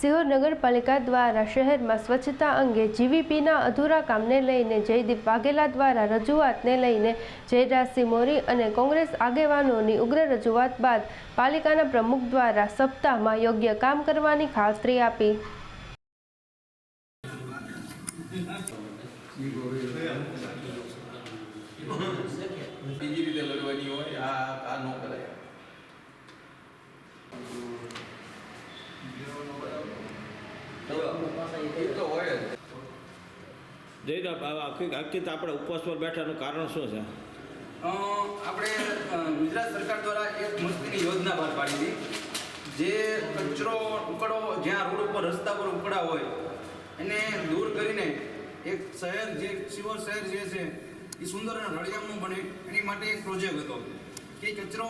સિહોર નગરપાલિકા દ્વારા શહેરમાં સ્વચ્છતા અંગે જીવીપીના અધૂરા કામને લઈને જયદીપ વાઘેલા દ્વારા રજૂઆતને લઈને જયરાજસિંહ મોરી અને કોંગ્રેસ આગેવાનોની ઉગ્ર રજૂઆત બાદ પાલિકાના પ્રમુખ દ્વારા સપ્તાહમાં યોગ્ય કામ કરવાની ખાતરી આપી બીજી રીતે લડવાની હોય આ આ ન કરાય એ તો હોય જ જયરાબ આ આખી આખી તો આપણે ઉપવાસ પર બેઠાનું કારણ શું છે? આપણે ગુજરાત સરકાર દ્વારા એક મસ્તીની યોજના બહાર પાડી હતી. જે કચરો ઉકળો, જ્યાં રોડ ઉપર રસ્તા પર ઉકળા હોય, એને દૂર કરીને એક શહેર જે શિવર શહેર જે છે, એ સુંદર અને રળિયામનું બને. એની માટે એક પ્રોજેક્ટ હતો. કે કચરો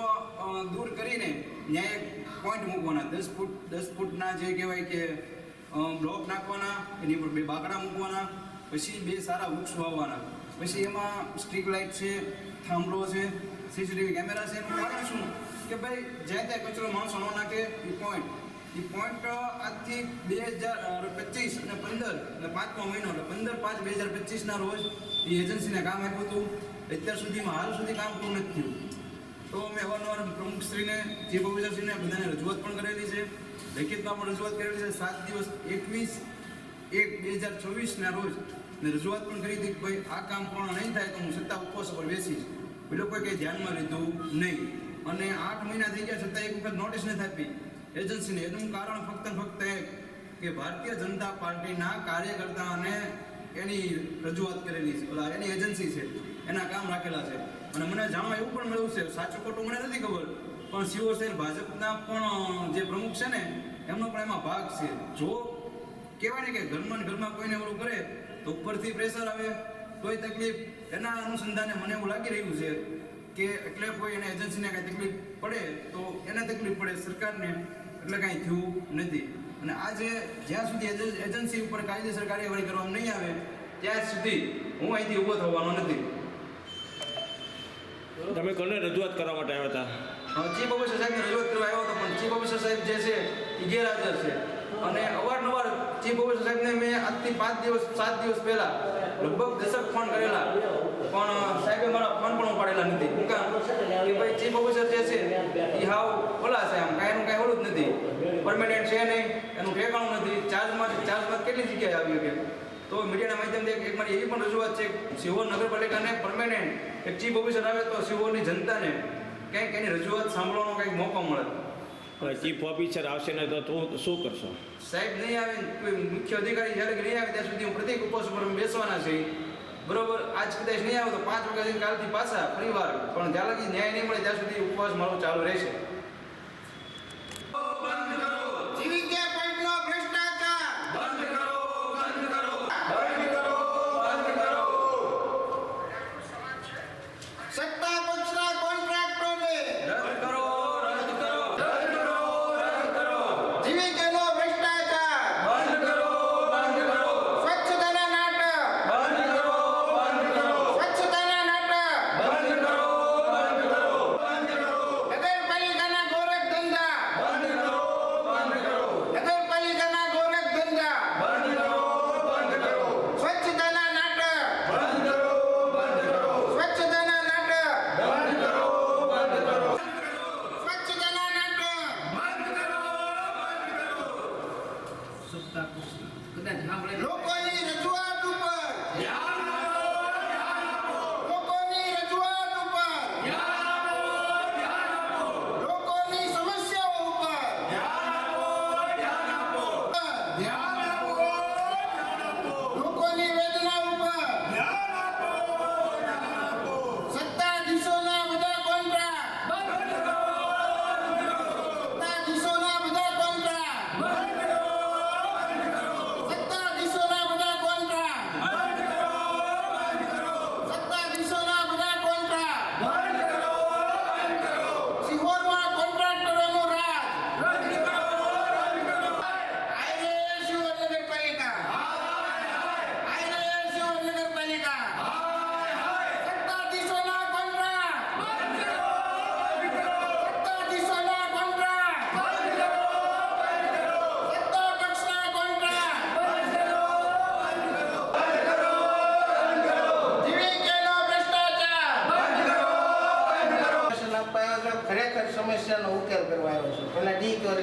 દૂર કરીને ત્યાં એક પોઈન્ટ મૂકવાના, દસ ફૂટ, દસ ફૂટના જે કહેવાય કે બ્લોક નાખવાના, એની ઉપર બે બાકડા મૂકવાના પછી બે સારા વૃક્ષ વાવવાના. પછી એમાં સ્ટ્રીક લાઇટ છે, થાંભલો છે, સીસીટીવી કેમેરા છે. એનું કારણ શું? કે ભાઈ, જ્યાં ત્યાં કચરો માણસો ન નાખે એ પોઈન્ટ એ પોઈન્ટ આજથી બે હજાર પચીસ અને પંદર, એટલે પાંચમો મહિનો, એટલે પંદર પાંચ બે હજાર પચીસના રોજ એ એજન્સીને કામ આપ્યું હતું. અત્યાર સુધીમાં હાલ સુધી કામ પૂરું નથી થયું. તો મેં અવારનવાર પ્રમુખશ્રીને, ચીફ ઓફિસરશ્રીને બધાને રજૂઆત પણ કરેલી છે. લેખિતમાં પણ રજૂઆત કરેલી છે. સાત દિવસ એકવીસ એક બે હજાર છવ્વીસના રોજ મેં રજૂઆત પણ કરી હતી કે ભાઈ આ કામ પૂર્ણ નહીં થાય તો હું સત્તા ઉપવાસ પર બેસીશ. એ લોકોએ કંઈ ધ્યાનમાં લીધું નહીં. અને આઠ મહિના થઈ ગયા છતાં એક વખત નોટિસ નથી આપી. એજન્સીને એનું કારણ ફક્ત ફક્ત એક, કે ભારતીય જનતા પાર્ટીના કાર્યકર્તાઓને એની રજૂઆત કરેલી છે. એની એજન્સી છે. એના કામ રાખેલા છે. અને મને જાણવા એવું પણ મળ્યું છે, સાચું ખોટું મને નથી ખબર, પણ શિવસેન ભાજપના પણ જે પ્રમુખ છે ને, એમનો પણ એમાં ભાગ છે. જો કહેવાય ને કે ઘરમાં ને ઘરમાં કોઈને ઓલું કરે તો ઉપરથી પ્રેશર આવે. કોઈ તકલીફ એના અનુસંધાને મને એવું લાગી રહ્યું છે કે એટલે કોઈ એને એજન્સીને કાંઈ તકલીફ પડે તો એને તકલીફ પડે સરકારને. એટલે કાંઈ થયું નથી. અને આજે જ્યાં સુધી એજન્- એજન્સી ઉપર કાયદેસર કાર્યવાહી કરવામાં નહીં આવે ત્યાં સુધી હું અહીંથી ઊભો થવાનો નથી. તમે કોને રજૂઆત કરવા માટે આવ્યા હતા. ચીફ ઓફિસર સાહેબને રજૂઆત કરવા આવ્યો હતો પણ ચીફ ઓફિસર સાહેબ જે છે એ ગેરહાજર છે. અને અવારનવાર ચીફ ઓફિસર સાહેબને મેં આજથી પાંચ દિવસ, સાત દિવસ પહેલા લગભગ દશક ફોન કરેલા. પણ સાહેબે મારા ફોન પણ ઉપાડેલા નથી. હું કામ કે ભાઈ ચીફ ઓફિસર જે છે એ હાવ ઓલા છે આમ. કાંઈ એનું કાંઈ ઓલું જ નથી. પરમેનન્ટ છે નહીં, એનું ઠેકાણું નથી. ચાર્જમાં ચાર્જમાં કેટલી જગ્યાએ આવી કે તો મીડિયાના માધ્યમથી એક- મારી એવી પણ રજૂઆત છે સિહોર નગરપાલિકાને પરમેનન્ટ એક ચીફ ઓફિસર આવે તો સિહોરની જનતાને કંઈક એની રજૂઆત સાંભળવાનો કંઈક મોકો મળે. ચીફ ઓફિસર આવશે ને તો તું શું કરશો? સાહેબ, નહીં આવે કોઈ મુખ્ય અધિકારી જ્યારે નહીં આવે ત્યાં સુધી હું પ્રત્યેક ઉપવાસ ઉપર બેસવાના છે. બરોબર, આજ કદાચ નહીં આવે તો પાંચ વાગ્યા કાલથી પાછા ફરીવાર, પણ જ્યાં લગી ન્યાય નહીં મળે ત્યાં સુધી ઉપવાસ મારો ચાલુ રહેશે.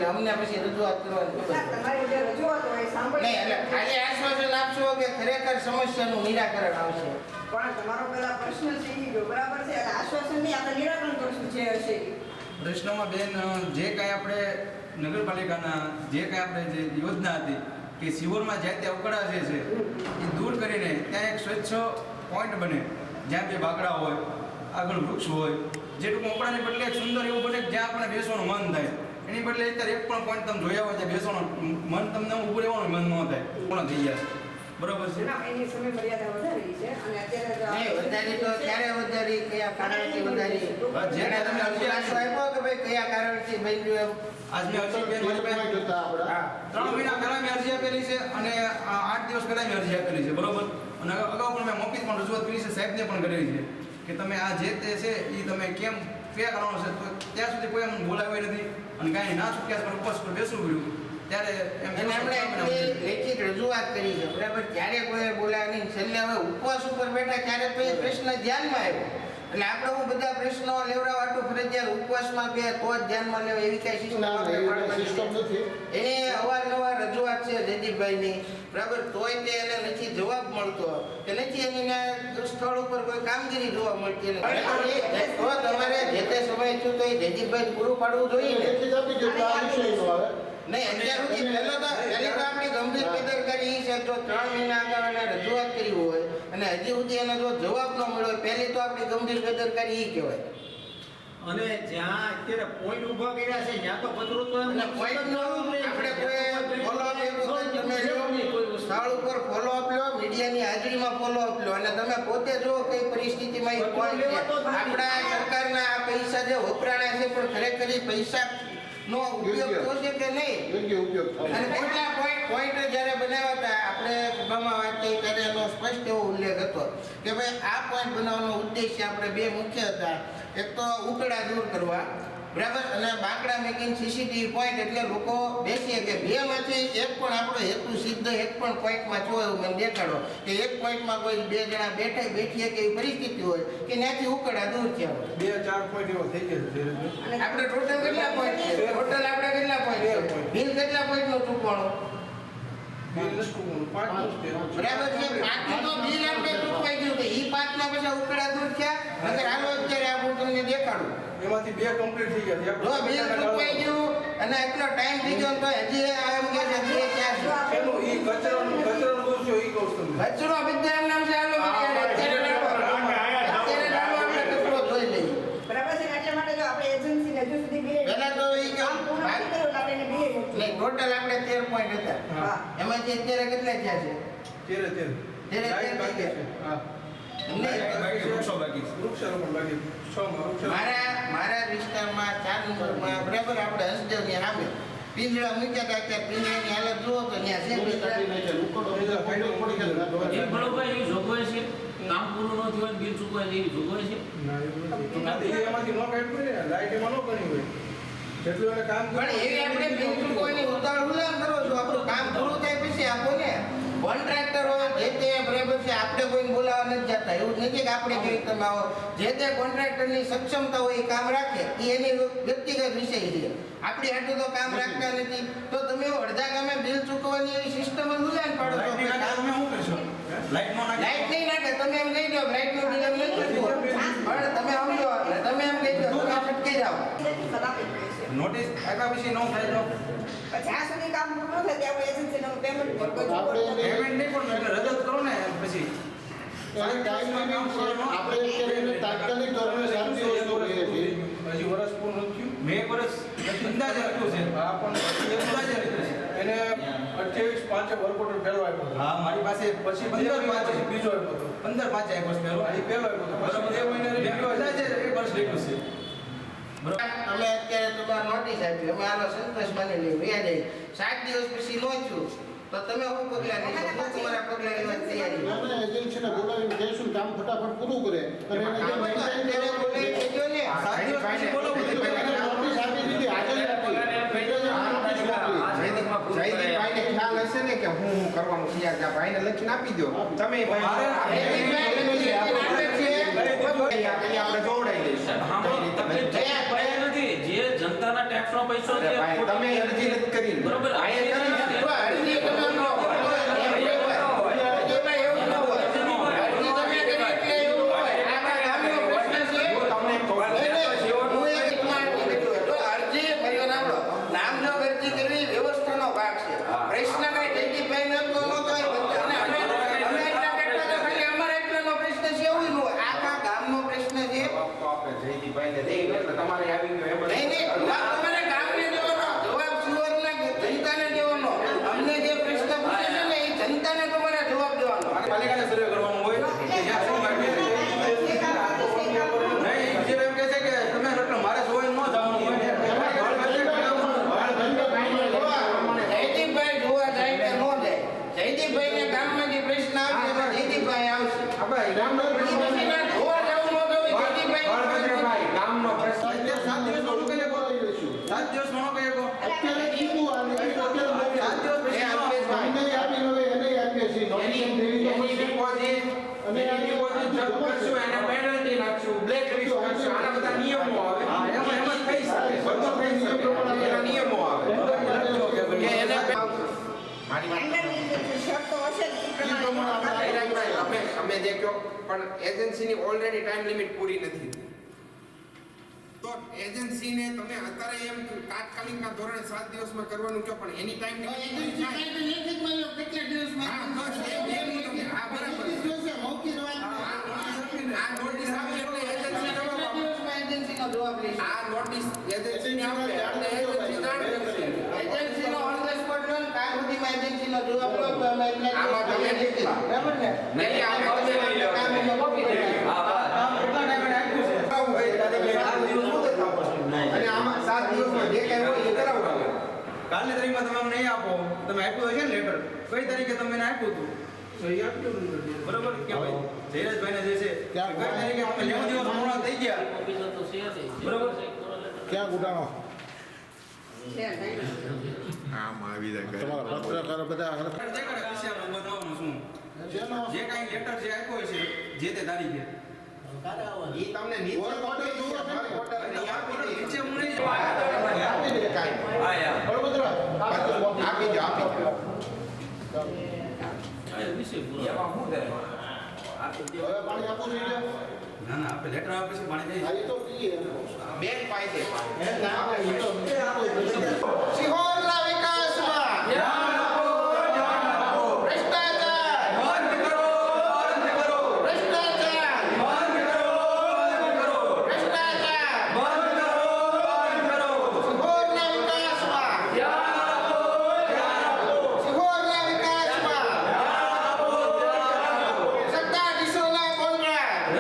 અમને પછી રજૂઆત કરવાની એટલે ખાલી આશ્વાસન આપશો કે ખરેખર સમસ્યાનું નિરાકરણ આવશે? પણ તમારો પેલા પ્રશ્ન છે બરાબર છે? આશ્વાસન નહીં આપણે નિરાકરણ કરશું જે હશે પ્રશ્નમાં બેન જે કાંઈ આપણે નગરપાલિકાના જે કાંઈ આપણે જે યોજના હતી કે શિવરમાં જ્યાં ત્યાં ઉકળાશે છે એ દૂર કરીને ત્યાં એક સ્વચ્છ પોઈન્ટ બને જ્યાં બે બાકડા હોય આગળ વૃક્ષ હોય જે ટૂંકમાં ઉકળાને બદલે એક સુંદર એવું બને જ્યાં આપણે બેસવાનું મન થાય. એની બદલે અત્યારે એક પણ પોઈન્ટ તમે જોયા હોય છે બેસવાનું મન તમને ઊભું રહેવાનું મન ન થાય. પૂર્ણ થઈ ગયા? બરોબર છે. ના, એની સમય મર્યાદા વધારી છે અને અત્યારે નહીં વધારી તો ક્યારે વધારી કયા કારણથી વધારી? જેને તમે અરજી ખુલાસો આપ્યો કે ભાઈ કયા કારણથી બન્યું એમ? આજ મેં અરજી બેન મારી પાસે હા ત્રણ મહિના પહેલા મેં અરજી આપેલી છે અને આ આઠ દિવસ પહેલા મેં અરજી આપેલી છે બરોબર? અને અગાઉ અગાઉ પણ મેં મોકલી પણ રજૂઆત કરી છે સાહેબને પણ કરેલી છે કે તમે આ જે તે છે એ તમે કેમ કયા કરવાનો છે તો ત્યાં સુધી કોઈ એમ બોલાવ્યો નથી અને કાંઈ ના છે પણ ઉપવાસ પર બેસવું પડ્યું. ત્યારે એમણે લેખિત રજૂઆત કરી છે. બરાબર ત્યારે કોઈ બોલાવ્યા નહીં છેલ્લે હવે ઉપવાસ ઉપર બેઠા ત્યારે તો એ પ્રશ્ન ધ્યાનમાં આવ્યો. એટલે આપણે હું બધા પ્રશ્નો લેવડાવાટું ફરજિયાત ઉપવાસમાં બે તો જ ધ્યાનમાં લેવા એવી કઈ સિસ્ટમ પાડવાની નથી. એની અવારનવાર રજૂઆત છે જયદીપભાઈની. બરાબર? તોય તે એને નથી જવાબ મળતો. કે નથી એની સ્થળ ઉપર કોઈ કામગીરી જોવા મળતી નથી. તો તમારે જે તે સમય છું તો એ જયદીપભાઈ પૂરું પાડવું જોઈએ નહીં અત્યાર સુધી પહેલો તો પહેલી તો આપણી ગંભીર બેદરકારી એ છે જો ત્રણ મહિના અગાઉ રજૂઆત કરી હોય અને હજી સુધી એને જો જવાબ ન મળ્યો પહેલી તો આપણી ગંભીર બેદરકારી ઈ કહેવાય. અને જ્યાં અત્યારે પોઈન્ટ ઊભા કર્યા છે ત્યાં તો કચરો તો જ ન હોય આપણે કોઈ ફોલો અપ તમે લ્યો સ્થળ ઉપર ફોલો અપ લ્યો મીડિયાની હાજરીમાં ફોલો અપ લ્યો અને તમે પોતે જો કઈ પરિસ્થિતિમાં એ પોઈન્ટ આપણા સરકારના આ પૈસા જે વપરાણા છે પણ ખરેખર એ પૈસા નો ઉપયોગ થશે કે નહીં? અને કેટલા પોઈન્ટ પોઈન્ટ જ્યારે બનાવ્યા હતા આપણે સભામાં વાત થઈ ત્યારે એનો સ્પષ્ટ એવો ઉલ્લેખ હતો કે ભાઈ આ પોઈન્ટ બનાવવાનો ઉદ્દેશ્ય આપણે બે મુખ્ય હતા. એક તો ઉકળા દૂર કરવા બરાબર? અને બાંકડા મેકિંગ સીસીટીવી પોઈન્ટ એટલે લોકો બેસીએ કે બેમાંથી એક પણ આપણો હેતુ સિદ્ધ એક પણ પોઈન્ટમાં છો એવું મને દેખાડો. કે એક પોઈન્ટમાં કોઈ બે જણા બેઠા બેઠીએ કે એવી પરિસ્થિતિ હોય કે ત્યાંથી ઉકળા દૂર થયા બે ચાર પોઈન્ટ એવો થઈ ગયો અને આપણે ટોટલ કેટલા પોઈન્ટ છે ટોટલ આપણે કેટલા પોઈન્ટ છે બિલ કેટલા પોઈન્ટનું ચૂકવાનું? બરાબર છે પાંચનું તો બિલ આપણે ચૂકવાઈ ગયું કે ઈ પાંચમાં પછી ઉકળા દૂર થયા નકર હાલો અત્યારે આ હું તમને દેખાડું. એમાંથી બે કમ્પ્લીટ થઈ ગયા જો બિલ ચૂકવાઈ ગયું અને એટલો ટાઈમ થઈ ગયો તો હજી એમ કે છે બે ચાર છે. એનું ઈ કચરાનું કચરાનું દૂર છે ઈ કહું છું કચરો બધા એમ નામ છે હાલો મારી હારે. અત્યારે લાવો. અત્યારે લાવો આપણે કચરો ધોઈ લઈએ બરાબર છે ને એટલા માટે જો આપણે એજન્સીને હજુ સુધી બે પહેલા તો ઈ કે કામ પૂર્ણ નથી કર્યું એટલે આપણે એને બે એટલે ટોટલ આપણે તેર પોઈન્ટ હતા. હા. એમાંથી અત્યારે કેટલા થયા છે? તેરે તેર. તેરે તેર લાઈટ બાકી છે. હા. મારા મારા વિસ્તારમાં ચાર નંબરમાં બરાબર આપણે હસદેવની સામે પિંજરા મૂક્યા હતા ત્યાં પિંજરાની હાલત જુઓ તો ત્યાં છે. જોગવાઈ છે? કામ પૂરું ન થયું બિલ ચૂકવાય એવી જોગવાઈ છે? એમાંથી ન કાઢ્યું હોય ને, લાઈટ એમાં ન ગણી હોય. કામ પણ એવી આપણે બિલકુલ કોઈની ઉતાવળ ઉલ્લાન કરો. છો આપણું કામ પૂરું થાય પછી આપો ને કોન્ટ્રાક્ટર હોય જે તે બરાબર છે આપણે કોઈને બોલાવવા નથી જતા. એવું નથી કે આપણે તમે આવો જે તે કોન્ટ્રાક્ટરની સક્ષમતા હોય એ કામ રાખે એ એની વ્યક્તિગત વિષય છે. આપણી હાટું તો કામ રાખતા નથી. તો તમે અડધા ગામે બિલ ચૂકવવાની એવી સિસ્ટમ જ પાડો તમે શું કરશો? લાઈટ નહીં નાખે. તમે એમ કહી દો લાઈટનું બિલ એમ નથી ચૂકવવું. પણ તમે સમજો તમે એમ કહી દો તમે છટકી જાઓ. નોટિસ આપ્યા પછી ન થાય તો. પછી જ્યાં સુધી કામ પૂરું ન થાય ત્યાં આપણે એજન્સીને પેમેન્ટ પેમેન્ટ નહીં પણ એટલે રજત કરો ને પછી. હજી વર્ષ પૂર્ણ નથી થયું. મેં એક વર્ષ અંદાજે આપ્યું છે. હા, પણ એ અંદાજે છે. એને અઠ્યાવીસ પાંચે વર્ક પહેલો આપ્યો. હા મારી પાસે પછી પંદર પંદર બીજો આપ્યો. પંદર પાંચ આપ્યો પહેલો. હા, પહેલો આપ્યો હતો. પછી બે મહિનાની મેં review અંદાજે એક વર્ષ લીધું છે. બરોબર અમે અત્યારે તમારે નોટિસ આપી અમે આનો સંતોષ માની લઈએ વ્યા જઈએ સાત દિવસ પછી નો થયું તો તમે શું પગલાં લેશો શું તમારા પગલાં લેવાની તૈયારી આપણે એજન્સીને બોલાવીને કહેશું કામ ફટાફટ પૂરું કરે અને એને જે અત્યારે બોલાવી દેજો ને સાત દિવસ પછી બોલો નોટિસ આપી દીધી આજે આપી ખ્યાલ હશે ને કે હું હું કરવાનું ભાઈને લખીને આપી દો તમે આપણે જનતાના ટેક્સનો પૈસો છે તમે અરજી નથી કરી. બરોબર અહીંયા કરી છે. તો અરજી તમે ન કરો. એમાં એવું ન હોય. અરજી તમે કરી એટલે એવું હોય. આખા ગામનો પ્રશ્ન છે. જો તમને કહું નહીં, નહીં. હું એક માંગ કીધું. તો અરજી મારી વાત સાંભળો. નામજોગ અરજી કરવી વ્યવસ્થાનો ભાગ છે પ્રશ્ન કઈ જયદીપભાઈ ને તો નહોતો એ બધા. અને અમે અમે એટલા બેઠા તો ખાલી અમારા એકલાનો પ્રશ્ન છે એવું ન હોય આખા ગામનો પ્રશ્ન છે તો આપણે જયદીપભાઈને દઈએ એટલે તમારે આવી ગયું એમ જ. નહીં નહીં જવાબ તમારે ગામને દેવાનો જવાબ સુવર્ણના જનતાને દેવાનો અમને જે પ્રશ્ન પૂછે છે ને એ જનતાને તમારે જવાબ દેવાનો પાલિકાને સર્વે કરવાનું હોય કે જ્યાં શું માગે છે. નહીં જે એમ કહે છે કે તમે એટલે મારે જોઈને ન જવાનું હોય ને તમારે ઘર પાસે કરાવવાનું. જયદીપભાઈ જોવા જાય કે ન જાય જયદીપભાઈને ગામમાં જે પ્રશ્ન આવશે એમાં જયદીપભાઈ આવશે. આપણે ગામનો પ્રશ્ન પછી ના જોવા જવું ન જવું જયદીપભાઈ ભાઈ ગામનો પ્રશ્ન અત્યારે સાત દિવસ મોડું કરી શકો. સાત દિવસ મોડું કરી શકો. સાત દિવસ પછી એની એની ડિપોઝિટ એની ડિપોઝિટ જપ્ત કરશું એને પેનલ્ટી નાખશું બ્લેક લિસ્ટ કરશું. આના બધા નિયમો આવે. એમાં એમાં થઈ શકે. બધું થઈ શકે નિયમો આવે. કે એને મારી વાત ને અમે અમે જે કહો પણ એજન્સીની ઓલરેડી ટાઈમ લિમિટ પૂરી નથી. તો એજન્સીને તમે અત્યારે એમ તાત્કાલિકના ધોરણે સાત દિવસમાં કરવાનું કહો પણ એની ટાઈમ હા, બરાબર. આ નોટિસ આવે એટલે એજન્સી જવાબ આ નોટિસ એજન્સીને આપે. એટલે કાલની તારીખમાં તમે અમને નહીં આપો. તમે આપ્યું હશે ને લેટર કઈ તારીખે તમે એને આપ્યું હતું? બરોબર? કે ભાઈ જયરાજભાઈને જે છે કઈ તારીખે દિવસ મોડા થઈ ગયા. બરોબર. ક્યાં ગુટાણો. આમાં આવી જાય તમારા પત્રકારો બધા જે પછી આપણે બતાવવાનું શું જે કાંઈ લેટર જે આપ્યો છે જે તે તારીખે ઈ તમને નીચે order જોવો છે ને, આપી દે. નીચે હું નહીં આપી દે કાઈ કાંઈ. બરોબર છે? આપી દે આપી દે આ વિશે પૂરો. એમાં હું દે આ તો પાણી આપવું જોઈએ ના ના આપણે લેટર આપ્યા પછી પાણી આ તો પીએ બેન પાઈ દે વિકાસમાં ભ્રષ્ટાચાર ભ્રષ્ટાચાર ભ્રષ્ટાચાર સિહોરના વિકાસમાં સિહોરના વિકાસમાં સત્તાધીશોના કોન્ટ્રાક્ટ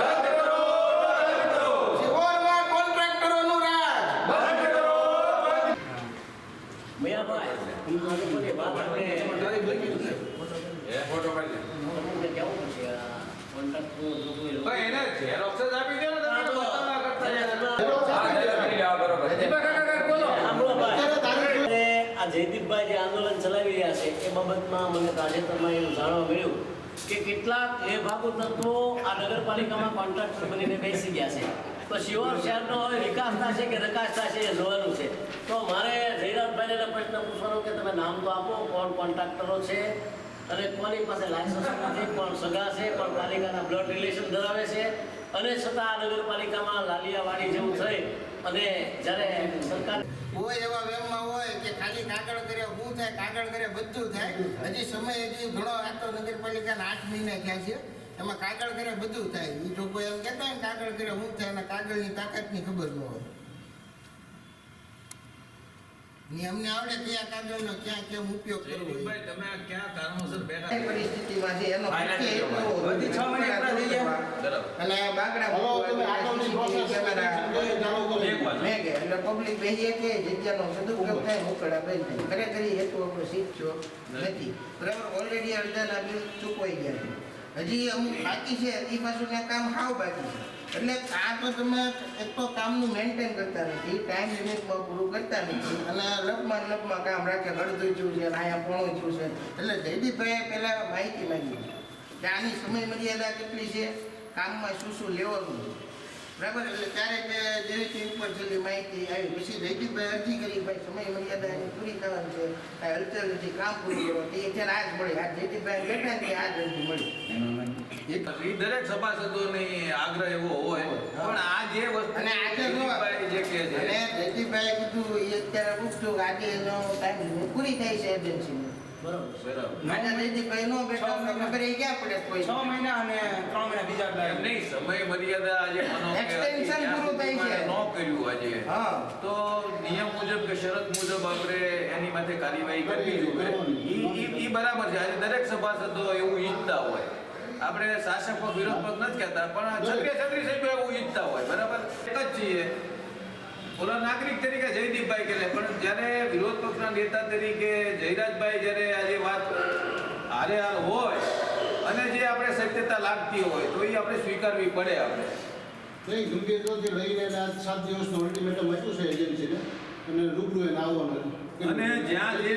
સિહોરમાં કોન્ટ્રાક્ટરોનું રાજ ફોટો પાડી દે એને ઝેરોક્સ જ આપી દે ને તમે તો બતાવવા કરતા અને આ જયદીપભાઈ જે આંદોલન ચલાવી રહ્યા છે એ બાબતમાં મને તાજેતરમાં એવું જાણવા મળ્યું કે કેટલાક એ ભાગો તત્વો આ નગરપાલિકામાં કોન્ટ્રાક્ટર બનીને બેસી ગયા છે. તો શિવર શહેરનો હવે વિકાસ થશે કે રકાશ થશે એ જોવાનું છે. તો મારે જયરાજભાઈને પ્રશ્ન પૂછવાનો કે તમે નામ તો આપો, કોણ કોન્ટ્રાક્ટરો છે અને કોની પાસે લાયસન્સ નથી, કોણ સગા છે, કોણ પાલિકાના બ્લડ રિલેશન ધરાવે છે. અને છતાં આ નગરપાલિકામાં લાલિયાવાડી જેવું થઈ અને જ્યારે સરકાર હોય એવા વેમમાં હોય કે ખાલી કાગળ કરે શું થાય, કાગળ કરે, બધું થાય. હજી સમય હજી ઘણો આ તો નગરપાલિકાના આઠ મહિના થયા છે. એમાં કાગળ કરે, બધું થાય. એ લોકો એમ કહેતા કાગળ કરે શું થાય, અને કાગળની તાકાતની ખબર ન હોય. ને અમને આવડે કયા કાગળનો ક્યાં કેમ ઉપયોગ કરવો એ. તમે આ ક્યાં કારણોસર બેઠા પરિસ્થિતિમાં છે? એનો. બધી મહિને પૂરા થઈ ગયા. અને બાગડા હલો તમે આગળની પ્રોસેસ કેમેરા ચાલુ કરો એક વાર. મેં કે એટલે પબ્લિક બેસીએ કે જગ્યાનો સદુપયોગ થાય મોકળા બંધ ખરેખર એ હેતુ આપણો શીખશો નથી. બરાબર? ઓલરેડી અડધાના બિલ ચૂકવાઈ ગયા છે. હજી અમુક બાકી છે એ પાછું કામ હાવ બાકી છે. એટલે આ તો તમે એક તો કામનું મેન્ટેન કરતા નથી ટાઈમ લિમિટમાં પૂરું કરતા નથી અને લપમાં લપમાં કામ રાખે અડધું છું છે અહીંયા પોણું છું છે. એટલે જયદીપભાઈએ પહેલાં માહિતી માંગી. કે આની સમય મર્યાદા કેટલી છે? કામમાં શું શું લેવાનું બરાબર? એટલે ત્યારે કે જેવી ઉપર છેલ્લી માહિતી આવી. પછી જયદીપભાઈ અરજી કરી ભાઈ સમય મર્યાદા એની પૂરી થવાની છે. આ હલચલ નથી, કામ પૂરું કરો તે અત્યારે આજ મળી. આજ જયદીપભાઈ બેઠા ને આજ અરજી મળી. દરેક સભાસદોની આગ્રહ એવો હોય. પણ આ જે વસ્તુ અને આજે જો જે કહે છે. અને જયદીપભાઈ કીધું એ અત્યારે પૂછતું કે આજે એનો ટાઈમ પૂરી થાય છે એજન્સીની બરાબર આજે જયદીપભાઈ નો બેઠા અમને ખબર એ ક્યાં પડે કોઈ? છ મહિના અને ત્રણ મહિના બીજા એમ નહીં સમય મર્યાદા આજે માનો કે Extension ત્યાં પૂરું થાય છે. સુધીમાં ન કર્યું આજે. હા. તો નિયમ મુજબ કે શરત મુજબ આપણે એની માથે કાર્યવાહી કરવી જોઈએ. ઈ- ઈ ઈ બરાબર છે. આજે દરેક સભાસદો એવું ઈચ્છતા હોય. આપણે શાસક પક્ષ વિરોધ પક્ષ નથી કહેતા પણ છત્રીસ છત્રીસ સભ્યો એવું ઈચ્છતા હોય બરાબર? એક જ છીએ. ઓલા નાગરિક તરીકે જયદીપભાઈ કે પણ જ્યારે વિરોધ પક્ષના નેતા તરીકે જયરાજભાઈ જ્યારે આજે વાત હારે હાલ હોય અને જે આપણે સત્યતા લાગતી હોય તો એ આપણે સ્વીકારવી પડે આપણે. નહીં એને આજ સાત દિવસનું અલ્ટિમેટમ આપ્યું છે એજન્સીને અને રૂબરૂ એને આવવાનું અને જ્યાં જે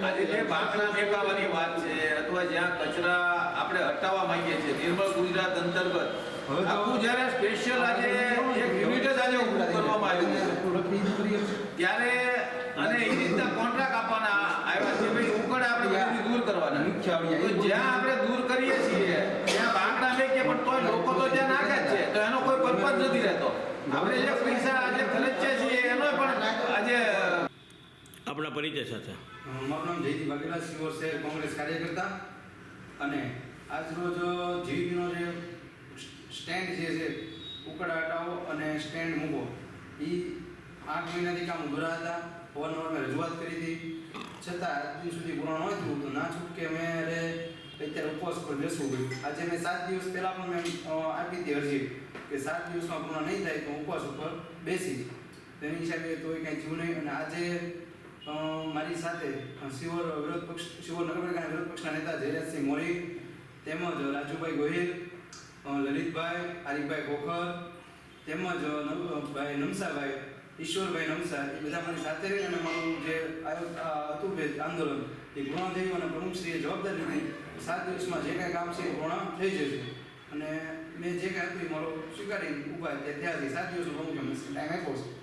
આજે જે બાંકડા ફેંકાવાની વાત છે અથવા જ્યાં કચરા આપણે હટાવવા માંગીએ છીએ. નિર્મળ ગુજરાત અંતર્ગત આખું જ્યારે સ્પેશિયલ આજે એક યુનિટ જ આજે ઊભું કરવામાં આવ્યું છે. ત્યારે અને એ રીતના કોન્ટ્રાક્ટ આપવાના આવ્યા છે. ભાઈ ઉકળ આપણે દૂર કરવાના. તો જ્યાં. આપણે દૂર કરીએ છીએ ત્યાં બાંકડા ફેંકીએ પણ તોય લોકો તો ત્યાં નાખે જ છે. તો એનો કોઈ પર્પઝ નથી રહેતો. આપણે જે પૈસા આજે ખર્ચીએ છીએ એનો પણ આજે આપણા પરિચય સાથે. મારું નામ જયદીપ વાઘેલા શિવર શહેર કોંગ્રેસ કાર્યકર્તા અને આજ રોજ જીવીનો જે સ્ટેન્ડ જે છે, ઉકળા હટાવો અને સ્ટેન્ડ મૂકો. એ આઠ મહિનાથી કામ ઉભરા હતા. અવારનવાર મેં રજૂઆત કરી હતી. છતાં આજ સુધી પૂર્ણ ન થયું તો ના છૂટકે મેં અરે અત્યારે ઉપવાસ પર બેસવું પડ્યું. આજે મેં સાત દિવસ પહેલાં પણ મેં આપી હતી અરજી કે સાત દિવસમાં પૂર્ણ નહીં થાય તો ઉપવાસ ઉપર બેસી તેની હિસાબે તો એ કાંઈ થયું નહીં. અને આજે મારી સાથે શિવર વિરોધ પક્ષ શિવર નગરપાલિકાના વિરોધ પક્ષના નેતા જયરાજસિંહ મોરી તેમજ રાજુભાઈ ગોહિલ લલિતભાઈ આરિફભાઈ ખોખર તેમજ ભાઈ નમસાભાઈ, ઈશ્વરભાઈ નમસા એ બધા મારી સાથે રહી અને મારું જે હતું જે આંદોલન, એ પૂર્ણ અને પ્રમુખશ્રીએ જવાબદારી લીધી. સાત દિવસમાં જે કાંઈ કામ છે એ પૂર્ણ થઈ જશે. અને મેં જે કાંઈ એ મારો સ્વીકારી ઊભા ત્યાં ત્યાંથી સાત દિવસ પ્રમુખ ટાઈમ આપ્યો છે.